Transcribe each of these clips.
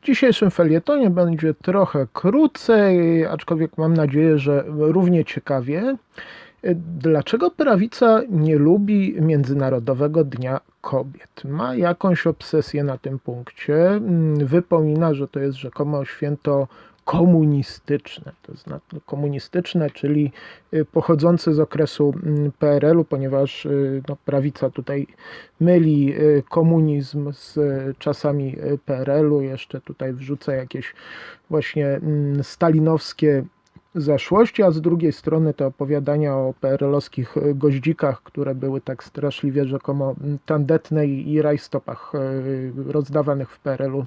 W dzisiejszym felietonie będzie trochę krócej, aczkolwiek mam nadzieję, że równie ciekawie. Dlaczego prawica nie lubi Międzynarodowego Dnia Kobiet? Ma jakąś obsesję na tym punkcie. Wypomina, że to jest rzekomo święto komunistyczne, to znaczy komunistyczne, czyli y, pochodzące z okresu mm, PRL-u, ponieważ y, no, prawica tutaj myli y, komunizm z czasami PRL-u, jeszcze tutaj wrzuca jakieś właśnie mm, stalinowskie zaszłości, a z drugiej strony te opowiadania o PRL-owskich goździkach, które były tak straszliwie rzekomo tandetne i rajstopach e, rozdawanych w PRL-u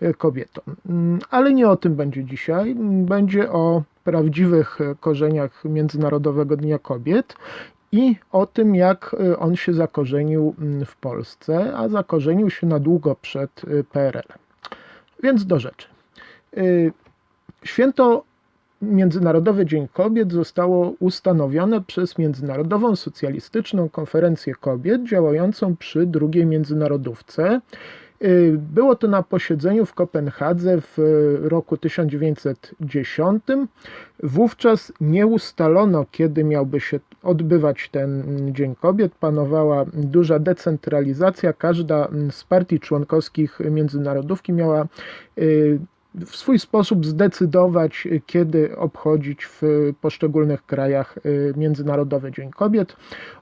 e, kobietom. Mm, ale nie o tym będzie dzisiaj. Będzie o prawdziwych korzeniach Międzynarodowego Dnia Kobiet i o tym, jak e, on się zakorzenił w Polsce, a zakorzenił się na długo przed PRL. Więc do rzeczy. Święto Międzynarodowy Dzień Kobiet zostało ustanowione przez Międzynarodową Socjalistyczną Konferencję Kobiet działającą przy drugiej międzynarodówce. Y, było to na posiedzeniu w Kopenhadze w roku 1910. Wówczas nie ustalono, kiedy miałby się odbywać ten Dzień Kobiet. Panowała duża decentralizacja. Każda z partii członkowskich międzynarodówki miała y, w swój sposób zdecydować, kiedy obchodzić w poszczególnych krajach y, Międzynarodowy Dzień Kobiet.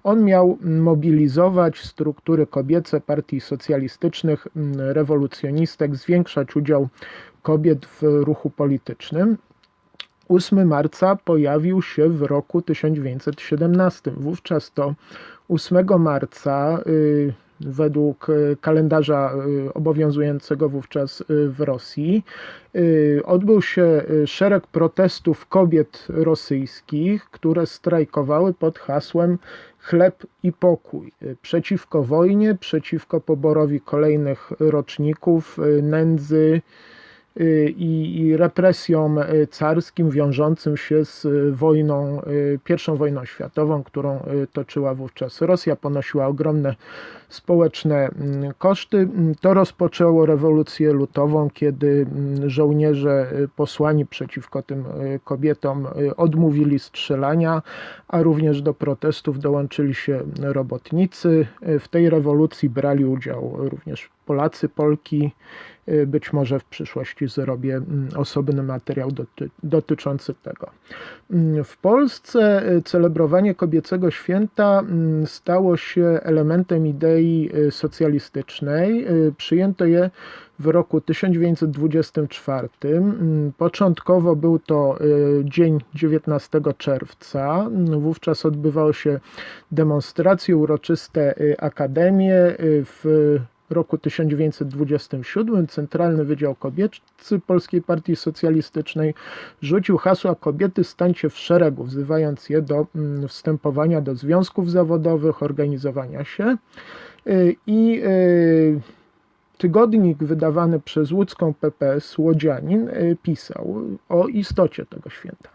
On miał mobilizować struktury kobiece partii socjalistycznych, mm, rewolucjonistek, zwiększać udział kobiet w ruchu politycznym. 8 marca pojawił się w roku 1917. Wówczas to 8 marca y, według e, kalendarza e, obowiązującego wówczas e, w Rosji. Odbył się szereg protestów kobiet rosyjskich, które strajkowały pod hasłem chleb i pokój przeciwko wojnie, przeciwko poborowi kolejnych roczników, nędzy, i, i represjom y, carskim wiążącym się z wojną, y, pierwszą wojną światową, którą toczyła wówczas Rosja, ponosiła ogromne społeczne mm, koszty. Mm, to rozpoczęło rewolucję lutową, kiedy mm, żołnierze posłani przeciwko tym kobietom odmówili strzelania, a również do protestów dołączyli się robotnicy. W tej rewolucji brali udział również Polacy, Polki, Y, być może w przyszłości zrobię mm, osobny materiał doty dotyczący tego. Mm, w Polsce y, celebrowanie kobiecego święta mm, stało się elementem idei y, socjalistycznej. Przyjęto je w roku 1924. Początkowo był to dzień 19 czerwca. Wówczas odbywały się demonstracje uroczyste akademie w roku 1927 Centralny Wydział Kobiecy Polskiej Partii Socjalistycznej rzucił hasła kobiety stańcie w szeregu, wzywając je do mm, wstępowania do związków zawodowych, organizowania się. Y, I y, tygodnik wydawany przez łódzką PPS Łodzianin y, pisał o istocie tego święta.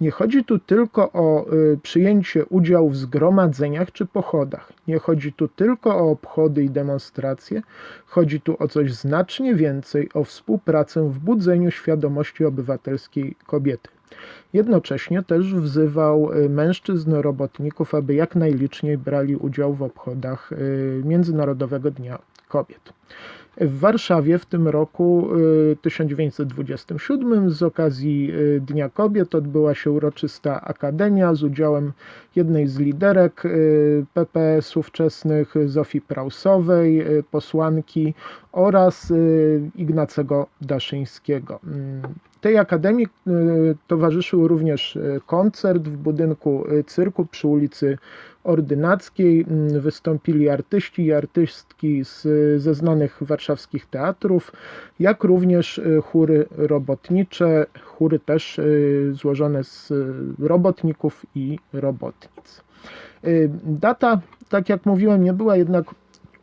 Nie chodzi tu tylko o y, przyjęcie udziału w zgromadzeniach czy pochodach. Nie chodzi tu tylko o obchody i demonstracje. Chodzi tu o coś znacznie więcej o współpracę w budzeniu świadomości obywatelskiej kobiety. Jednocześnie też wzywał y, mężczyzn robotników, aby jak najliczniej brali udział w obchodach y, Międzynarodowego Dnia Kobiet. W Warszawie w tym roku 1927 y, z okazji y, Dnia Kobiet odbyła się uroczysta akademia z udziałem jednej z liderek PPS ówczesnych, Zofii Prausowej, posłanki oraz Ignacego Daszyńskiego. Tej akademii towarzyszył również koncert w budynku cyrku przy ulicy Ordynackiej mm, wystąpili artyści i artystki z, ze znanych warszawskich teatrów, jak również y, chóry robotnicze, chóry też y, złożone z robotników i robotnic. Y, data, tak jak mówiłem, nie była jednak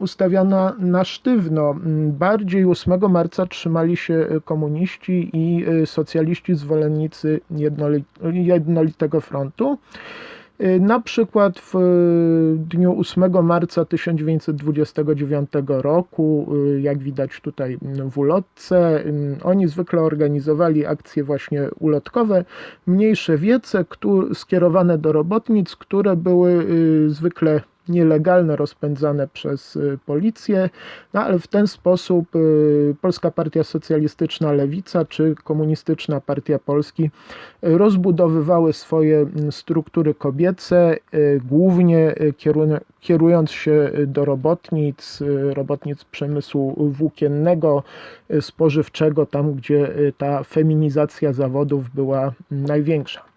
ustawiona na sztywno. Mm, bardziej 8 marca trzymali się komuniści i socjaliści, zwolennicy jednolitego frontu. Y, Na przykład w dniu 8 marca 1929 roku, jak widać tutaj mm, w ulotce, ym, oni zwykle organizowali akcje właśnie ulotkowe, mniejsze wiece skierowane do robotnic, które były zwykle nielegalne, rozpędzane przez y, policję, no ale w ten sposób y, Polska Partia Socjalistyczna Lewica czy Komunistyczna Partia Polski y, rozbudowywały swoje struktury kobiece, głównie kierują- kierując się do robotnic, robotnic przemysłu włókiennego, spożywczego, tam gdzie ta feminizacja zawodów była największa.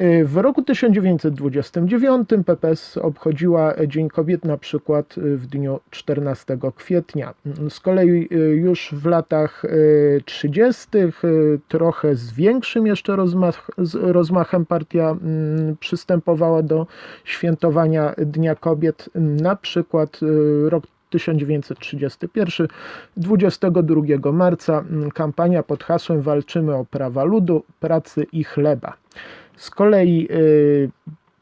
Y, W roku 1929 PPS obchodziła Dzień Kobiet na przykład y, w dniu 14 kwietnia. Z kolei y, już w latach y, 30. y, trochę z większym jeszcze rozmach, rozmachem partia mm, przystępowała do świętowania Dnia Kobiet. Na przykład rok 1931, 22 marca mm, kampania pod hasłem Walczymy o prawa ludu, pracy i chleba. Z kolei y,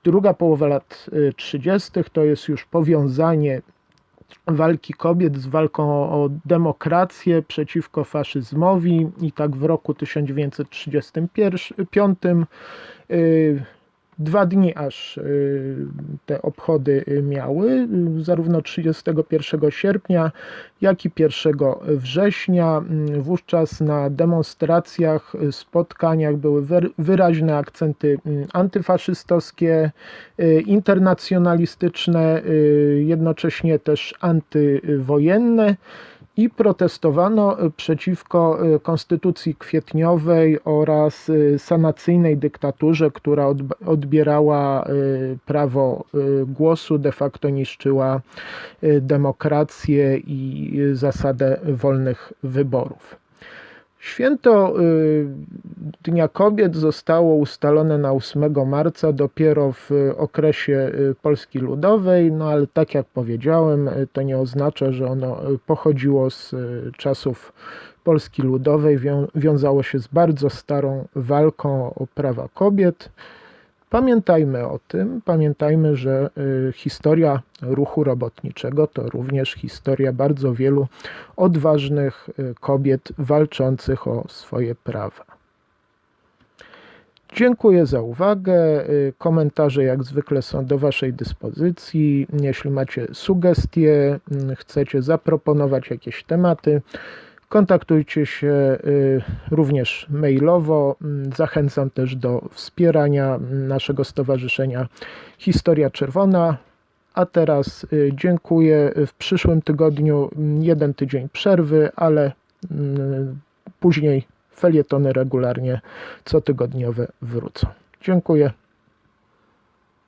druga połowa lat y, 30. to jest już powiązanie walki kobiet z walką o, demokrację przeciwko faszyzmowi i tak w roku 1935 y, dwa dni aż y, te obchody y, miały, y, zarówno 31 sierpnia, jak i 1 września. Mm, Wówczas na demonstracjach, spotkaniach były wyr- wyraźne akcenty mm, antyfaszystowskie, internacjonalistyczne, jednocześnie też antywojenne i protestowano y, przeciwko y, konstytucji kwietniowej oraz y, sanacyjnej dyktaturze, która odb- odbierała prawo głosu, de facto niszczyła demokrację i zasadę wolnych wyborów. Święto y, Dnia Kobiet zostało ustalone na 8 marca dopiero w y, okresie y, Polski Ludowej, no ale tak jak powiedziałem, to nie oznacza, że ono pochodziło z czasów Polski Ludowej, wią- wiązało się z bardzo starą walką o prawa kobiet. Pamiętajmy o tym, pamiętajmy, że y, historia ruchu robotniczego to również historia bardzo wielu odważnych y, kobiet walczących o swoje prawa. Dziękuję za uwagę. Y, Komentarze jak zwykle są do Waszej dyspozycji. Jeśli macie sugestie, chcecie zaproponować jakieś tematy, kontaktujcie się y, również mailowo. Mm, Zachęcam też do wspierania mm, naszego stowarzyszenia Historia Czerwona. A teraz y, dziękuję. W przyszłym tygodniu mm, jeden tydzień przerwy, ale później felietony regularnie cotygodniowe wrócą. Dziękuję.